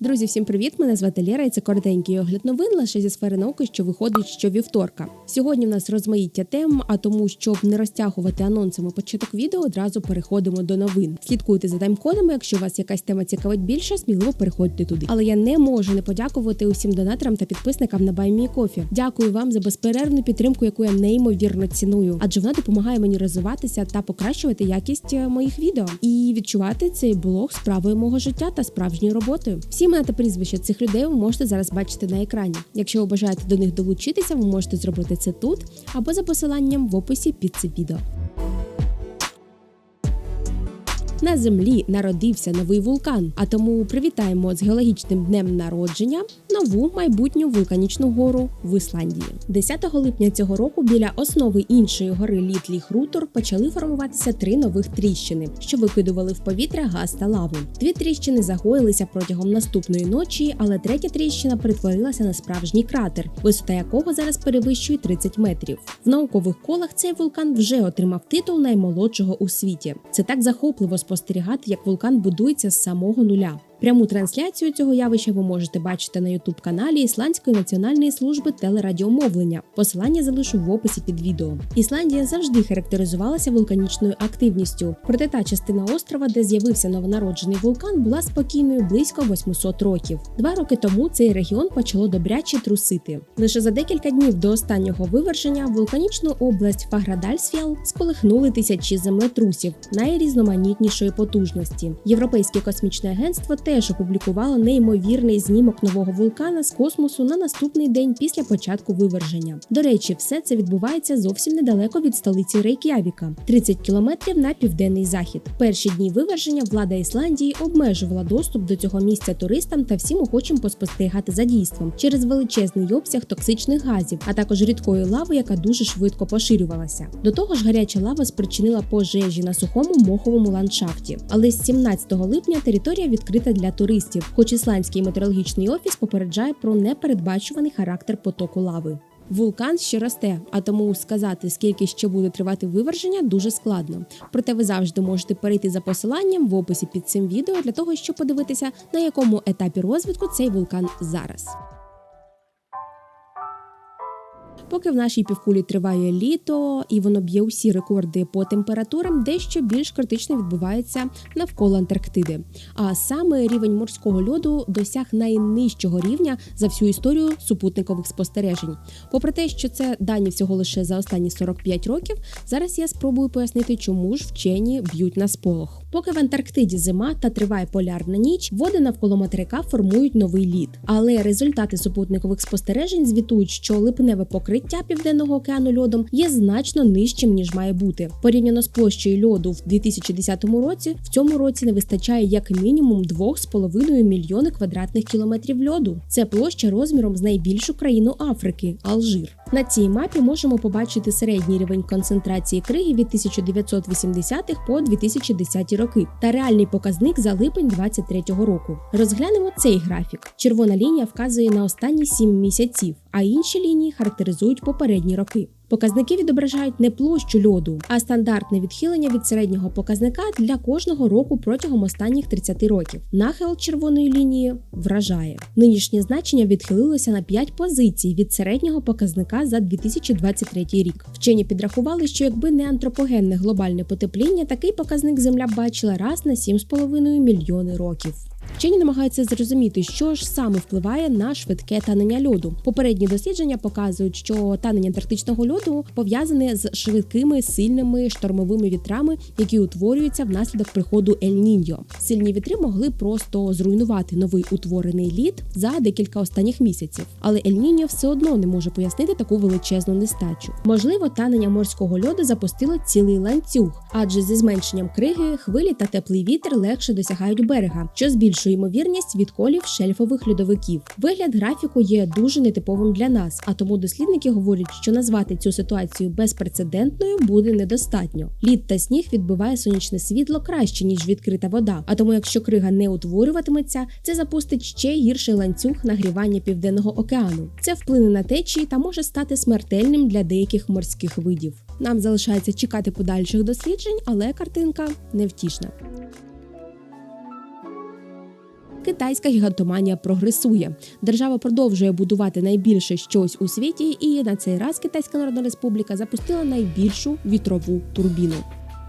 Друзі, всім привіт! Мене звати Лєра і це коротенький огляд новин лише зі сфери науки, що виходить щовівторка. Сьогодні в нас розмаїття тем, а тому, щоб не розтягувати анонсами початок відео, одразу переходимо до новин. Слідкуйте за таймкодами. Якщо вас якась тема цікавить більше, сміливо переходьте туди. Але я не можу не подякувати усім донаторам та підписникам на BuyMeCoffee. Дякую вам за безперервну підтримку, яку я неймовірно ціную, адже вона допомагає мені розвиватися та покращувати якість е, моїх відео і відчувати цей блог справою мого життя та справжньою роботою. Всі імена та прізвища цих людей ви можете зараз бачити на екрані. Якщо ви бажаєте до них долучитися, ви можете зробити це тут або за посиланням в описі під це відео. На землі народився новий вулкан, а тому привітаємо з геологічним днем народження нову майбутню вулканічну гору в Ісландії. 10 липня цього року біля основи іншої гори Літлі Хрутор почали формуватися три нових тріщини, що викидували в повітря газ та лаву. Дві тріщини загоїлися протягом наступної ночі, але третя тріщина перетворилася на справжній кратер, висота якого зараз перевищує 30 метрів. В наукових колах цей вулкан вже отримав титул наймолодшого у світі. Це так захопливо спостерігати, як вулкан будується з самого нуля. Пряму трансляцію цього явища ви можете бачити на ютуб каналі Ісландської національної служби телерадіомовлення. Посилання залишу в описі під відео. Ісландія завжди характеризувалася вулканічною активністю. Проте та частина острова, де з'явився новонароджений вулкан, була спокійною близько 800 років. Два роки тому цей регіон почало добряче трусити. Лише за декілька днів до останнього виверження вулканічну область Фаградальсфіал сколихнули тисячі землетрусів найрізноманітнішої потужності. Європейське космічне агентство теж опублікувало неймовірний знімок нового вулкана з космосу на наступний день після початку виверження. До речі, все це відбувається зовсім недалеко від столиці Рейк'явіка – 30 кілометрів на південний захід. Перші дні виверження влада Ісландії обмежувала доступ до цього місця туристам та всім охочим поспостерігати за дійством через величезний обсяг токсичних газів, а також рідкої лави, яка дуже швидко поширювалася. До того ж, гаряча лава спричинила пожежі на сухому моховому ландшафті. Але з 17 липня територія відкрита для туристів, хоч ісландський метеорологічний офіс попереджає про непередбачуваний характер потоку лави. Вулкан ще росте, а тому сказати, скільки ще буде тривати виверження, дуже складно. Проте ви завжди можете перейти за посиланням в описі під цим відео для того, щоб подивитися, на якому етапі розвитку цей вулкан зараз. Поки в нашій півкулі триває літо і воно б'є усі рекорди по температурам, дещо більш критично відбувається навколо Антарктиди. А саме рівень морського льоду досяг найнижчого рівня за всю історію супутникових спостережень. Попри те, що це дані всього лише за останні 45 років, зараз я спробую пояснити, чому ж вчені б'ють на сполох. Поки в Антарктиді зима та триває полярна ніч, води навколо материка формують новий лід. Але результати супутникових спостережень звітують, що липневе покриття південного океану льодом є значно нижчим ніж має бути. Порівняно з площею льоду в 2010 році, в цьому році не вистачає як мінімум 2,5 мільйони квадратних кілометрів льоду. Це площа розміром з найбільшу країну Африки Алжир. На цій мапі можемо побачити середній рівень концентрації криги від 1980-х по 2010 роки та реальний показник за липень 2023 року. Розглянемо цей графік. Червона лінія вказує на останні 7 місяців, а інші лінії характеризують попередні роки. Показники відображають не площу льоду, а стандартне відхилення від середнього показника для кожного року протягом останніх 30 років. Нахил червоної лінії вражає. Нинішнє значення відхилилося на 5 позицій від середнього показника за 2023 рік. Вчені підрахували, що якби не антропогенне глобальне потепління, такий показник Земля бачила раз на 7,5 мільйони років. Вчені намагаються зрозуміти, що ж саме впливає на швидке танення льоду. Попередні дослідження показують, що танення антарктичного льоду пов'язане з швидкими сильними штормовими вітрами, які утворюються внаслідок приходу Ель-Ніньо. Сильні вітри могли просто зруйнувати новий утворений лід за декілька останніх місяців. Але Ель-Ніньо все одно не може пояснити таку величезну нестачу. Можливо, танення морського льоду запустило цілий ланцюг, адже зі зменшенням криги, хвилі та теплий вітер легше досягають берега, що збільшує більшу ймовірність відколів шельфових льодовиків. Вигляд графіку є дуже нетиповим для нас, а тому дослідники говорять, що назвати цю ситуацію безпрецедентною буде недостатньо. Лід та сніг відбиває сонячне світло краще ніж відкрита вода. А тому, якщо крига не утворюватиметься, це запустить ще гірший ланцюг нагрівання південного океану. Це вплине на течії та може стати смертельним для деяких морських видів. Нам залишається чекати подальших досліджень, але картинка невтішна. Китайська гігантоманія прогресує. Держава продовжує будувати найбільше щось у світі, і на цей раз Китайська Народна Республіка запустила найбільшу вітрову турбіну.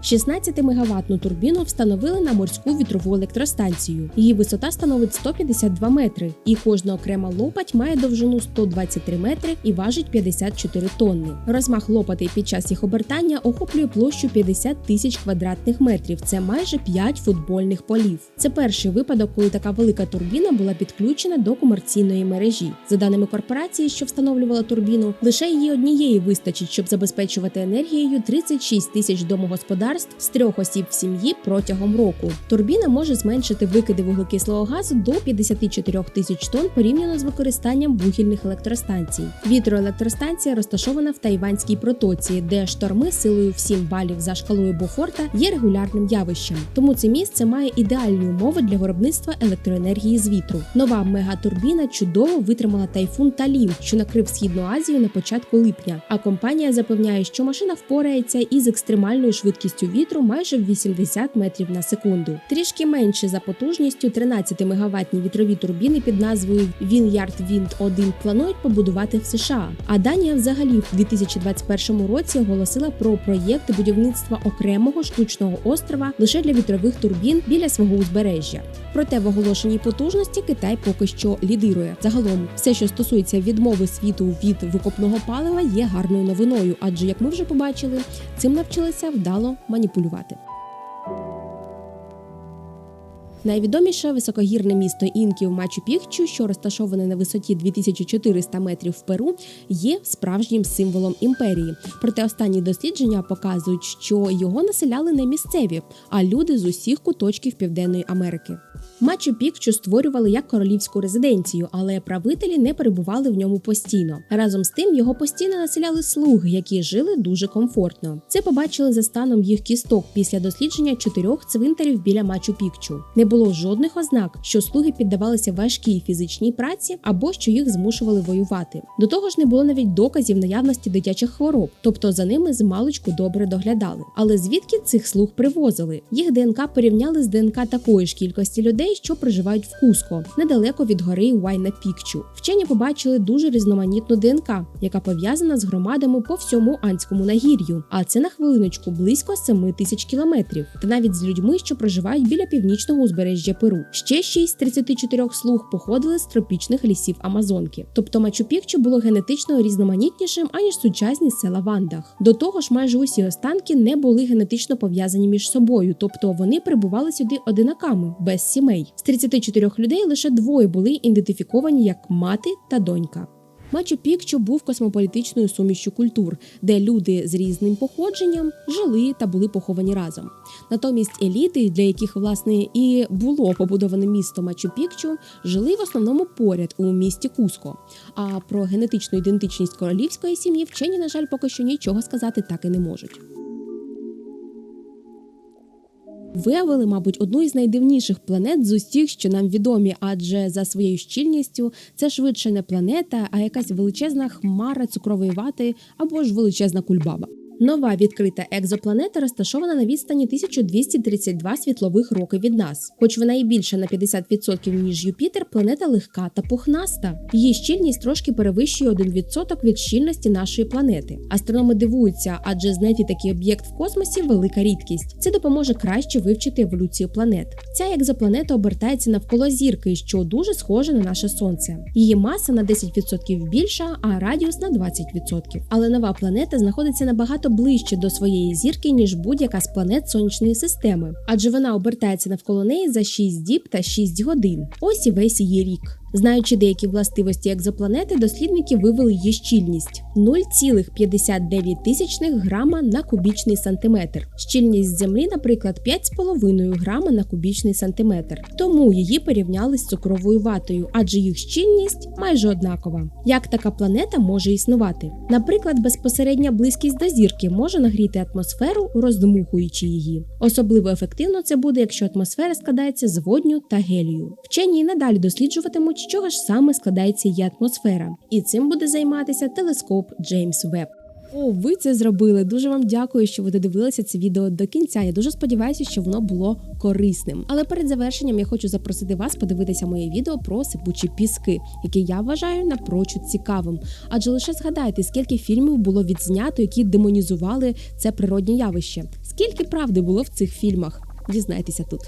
16-мегаваттну турбіну встановили на морську вітрову електростанцію. Її висота становить 152 метри, і кожна окрема лопать має довжину 123 метри і важить 54 тонни. Розмах лопатей під час їх обертання охоплює площу 50 тисяч квадратних метрів. Це майже 5 футбольних полів. Це перший випадок, коли така велика турбіна була підключена до комерційної мережі. За даними корпорації, що встановлювала турбіну, лише її однієї вистачить, щоб забезпечувати енергією 36 тисяч домогосподарств з трьох осіб в сім'ї протягом року. Турбіна може зменшити викиди вуглекислого газу до 54 тисяч тонн порівняно з використанням вугільних електростанцій. Вітроелектростанція розташована в Тайванській протоці, де шторми силою в 7 балів за шкалою Бофорта є регулярним явищем. Тому це місце має ідеальні умови для виробництва електроенергії з вітру. Нова мегатурбіна чудово витримала тайфун Талім, що накрив східну Азію на початку липня. А компанія запевняє, що машина впорається із екстремальною швидкістю вітру майже в 80 метрів на секунду. Трішки менше за потужністю 13 мегаваттні вітрові турбіни під назвою Vineyard Wind 1 планують побудувати в США. А Данія взагалі в 2021 році оголосила про проєкт будівництва окремого штучного острова лише для вітрових турбін біля свого узбережжя. Проте в оголошеній потужності Китай поки що лідирує. Загалом, все, що стосується відмови світу від викопного палива, є гарною новиною, адже як ми вже побачили, цим навчилися вдало маніпулювати. Найвідоміше високогірне місто інків Мачу Пікчу, що розташоване на висоті 2400 метрів в Перу, є справжнім символом імперії. Проте останні дослідження показують, що його населяли не місцеві, а люди з усіх куточків Південної Америки. Мачу Пікчу створювали як королівську резиденцію, але правителі не перебували в ньому постійно. Разом з тим його постійно населяли слуги, які жили дуже комфортно. Це побачили за станом їх кісток після дослідження чотирьох цвинтарів біля Мачу Пікчу. Було жодних ознак, що слуги піддавалися важкій фізичній праці або що їх змушували воювати. До того ж, не було навіть доказів наявності дитячих хвороб, тобто за ними з маличку добре доглядали. Але звідки цих слуг привозили? Їх ДНК порівняли з ДНК такої ж кількості людей, що проживають в Куско, недалеко від гори Уайна Пікчу. Вчені побачили дуже різноманітну ДНК, яка пов'язана з громадами по всьому анському нагір'ю. А це на хвилиночку близько 7 тисяч кілометрів, та навіть з людьми, що проживають біля північного узбережжя Перу. Ще 6 з 34 слуг походили з тропічних лісів Амазонки. Тобто Мачу Пікчу було генетично різноманітнішим аніж сучасні села Вандах. До того ж, майже усі останки не були генетично пов'язані між собою, тобто вони прибували сюди одинаками без сімей. З 34 людей лише двоє були ідентифіковані як мати та донька. Мачу Пікчу був космополітичною сумішчю культур, де люди з різним походженням жили та були поховані разом. Натомість еліти, для яких власне і було побудоване місто Мачу Пікчу, жили в основному поряд у місті Куско. А про генетичну ідентичність королівської сім'ї вчені, на жаль, поки що нічого сказати так і не можуть. Виявили, мабуть, одну із найдивніших планет з усіх, що нам відомі, адже за своєю щільністю це швидше не планета, а якась величезна хмара цукрової вати або ж величезна кульбаба. Нова відкрита екзопланета розташована на відстані 1232 світлових роки від нас. Хоч вона і більша на 50% ніж Юпітер, планета легка та пухнаста. Її щільність трошки перевищує 1% від щільності нашої планети. Астрономи дивуються, адже знайти такий об'єкт в космосі велика рідкість. Це допоможе краще вивчити еволюцію планет. Ця екзопланета обертається навколо зірки, що дуже схоже на наше сонце. Її маса на 10% більша, а радіус на 20%. Але нова планета знаходиться набагато ближче до своєї зірки, ніж будь-яка з планет сонячної системи, адже вона обертається навколо неї за 6 діб та 6 годин. Ось і весь її рік. Знаючи деякі властивості екзопланети, дослідники вивели її щільність 0,59 грама на кубічний сантиметр. Щільність землі, наприклад, 5,5 грама на кубічний сантиметр. Тому її порівняли з цукровою ватою, адже їх щільність майже однакова. Як така планета може існувати? Наприклад, безпосередня близькість до зірки може нагріти атмосферу, роздмухуючи її. Особливо ефективно це буде, якщо атмосфера складається з водню та гелію. Вчені надалі досліджуватимуть з чого ж саме складається її атмосфера, і цим буде займатися телескоп Джеймс Веб. О, ви це зробили. Дуже вам дякую, що ви додивилися це відео до кінця. Я дуже сподіваюся, що воно було корисним. Але перед завершенням я хочу запросити вас подивитися моє відео про сипучі піски, яке я вважаю напрочуд цікавим. Адже лише згадайте, скільки фільмів було відзнято, які демонізували це природнє явище. Скільки правди було в цих фільмах? Дізнайтеся тут.